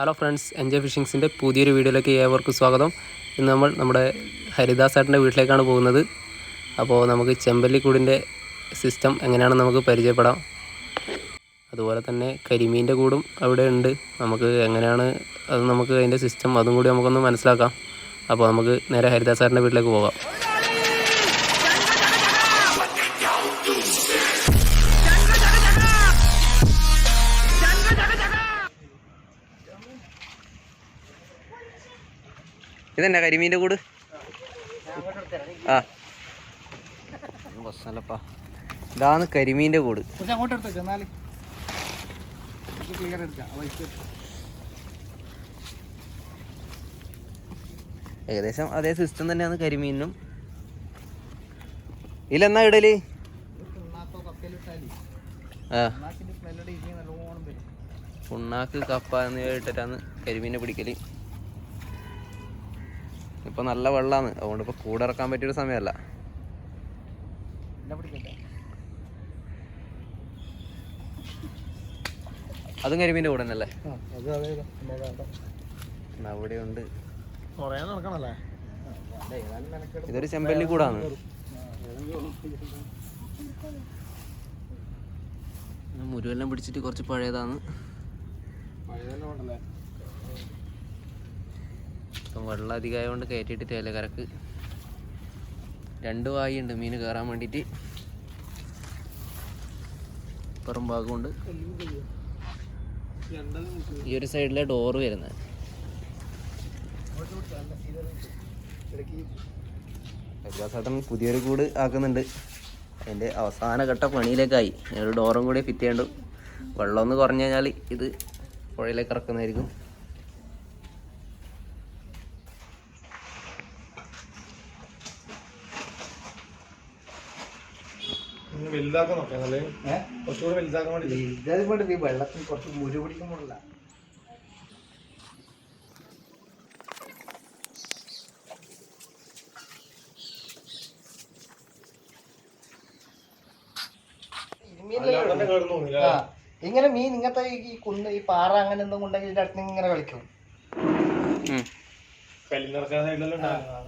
Hello friends enjoy ഫിഷിങ്സിന്റെ പുതിയൊരു വീഡിയോയിലേക്ക് ഏവർക്കും സ്വാഗതം. ഇന്ന് നമ്മൾ നമ്മുടെ ഹരിദാസ് ഏട്ടന്റെ വീട്ടിലേക്കാണ് പോകുന്നത്. അപ്പോൾ നമുക്ക് ചെമ്പല്ലിക്കൂടിന്റെ സിസ്റ്റം എങ്ങനെയാണെന്ന് നമുക്ക് പരിചയപ്പെടാം. അതുപോലെ തന്നെ കരിമീന്റെ കൂടും അവിടെ ഉണ്ട്. നമുക്ക് എങ്ങനെയാണ് അത് നമുക്ക് അതിന്റെ സിസ്റ്റം അതും കൂടി നമുക്കൊന്ന് മനസ്സിലാക്കാം. അപ്പോൾ നമുക്ക് നേരെ ഹരിദാസ് ഏട്ടന്റെ വീട്ടിലേക്ക് പോകാം. ഇതെന്നാ കരിമീന്റെ കൂട്? ആ. ഇതാണ് കരിമീന്റെ കൂട്. ഏകദേശം അതേ സിസ്റ്റം തന്നെയാണ് കരിമീനും ഇല്ലെന്നാ ഇടൽ? ആ. പുണ്ണാക്ക് കപ്പ എന്നിവ ഇട്ടിട്ടാണ് കരിമീനെ പിടിക്കൽ. ഇപ്പൊ നല്ല വെള്ളമാണ് അതുകൊണ്ട് ഇപ്പൊ കൂടെ ഇറക്കാൻ പറ്റിയൊരു സമയമല്ല. അതും കരിമീന്റെ കൂടെ തന്നെയല്ലേ? അവിടെയുണ്ട് അവിടെ ഉണ്ട് ഇതൊരു ചെമ്പല്ലി കൂടാണ്. മുരുവെല്ലാം പിടിച്ചിട്ട് കുറച്ച് പഴയതാണ്. പഴയതെല്ലാം ഉണ്ടല്ലേ? ഇപ്പം വെള്ളം അധികമായതുകൊണ്ട് കയറ്റിയിട്ടില്ല കരക്ക്. രണ്ട് വായുണ്ട് മീൻ കയറാൻ വേണ്ടിയിട്ട്. പുറം ഭാഗമുണ്ട് ഈ ഒരു സൈഡിലെ ഡോറ് വരുന്നത്. ചേട്ടൻ പുതിയൊരു കൂട് ആക്കുന്നുണ്ട്. അതിന്റെ അവസാന ഘട്ട പണിയിലേക്കായി. ഒരു ഡോറും കൂടി ഫിറ്റ് ചെയ്യണ്ടു വെള്ളം ഒന്ന് കുറഞ്ഞു കഴിഞ്ഞാൽ ഇത് പുഴയിലേക്ക് ഇറക്കുന്നതായിരിക്കും. വലുതാക്കാൻ നോക്കാന്നല്ലേ കുറച്ചുകൂടെ വലുതാക്കാൻ വേണ്ടി. വലുതാതി വേണ്ടി വെള്ളത്തിൽ കുറച്ച് മുരു പിടിക്കുമ്പോഴല്ല ആ. ഇങ്ങനെ മീൻ ഇങ്ങനത്തെ ഈ- കുന്ന് ഈ പാറ അങ്ങനെ എന്തും ഉണ്ടെങ്കിൽ ഇതിന്റെ അടുത്ത് ഇങ്ങനെ കളിക്കും.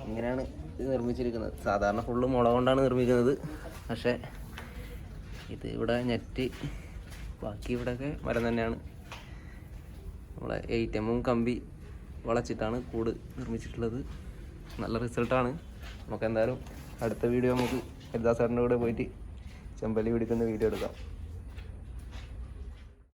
ഇങ്ങനെയാണ് ഇത് നിർമ്മിച്ചിരിക്കുന്നത്. സാധാരണ ഫുള്ള് മുള കൊണ്ടാണ് നിർമ്മിക്കുന്നത്. പക്ഷേ ഇത് ഇവിടെ നെറ്റ് ബാക്കി ഇവിടെയൊക്കെ മരം തന്നെയാണ്. നമ്മളെ എമ്മും കമ്പി വളച്ചിട്ടാണ് കൂട് നിർമ്മിച്ചിട്ടുള്ളത്. നല്ല റിസൾട്ടാണ്. നമുക്ക് എന്തായാലും അടുത്ത വീഡിയോ നമുക്ക് ഹരിദാസ് സാറിന്റെ കൂടെ പോയിട്ട് ചെമ്പല്ലി പിടിക്കുന്ന വീഡിയോ എടുക്കാം.